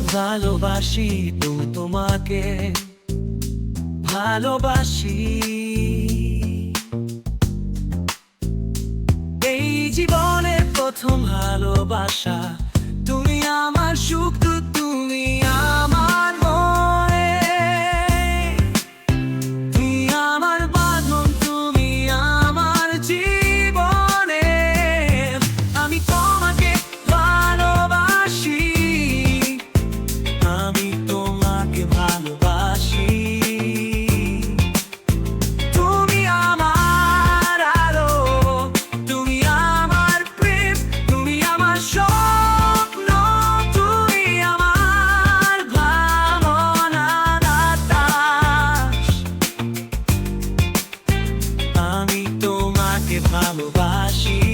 ভালোবাসি তো তোমাকে ভালোবাসি। এই জীবনের প্রথম ভালোবাসা Від мами ваші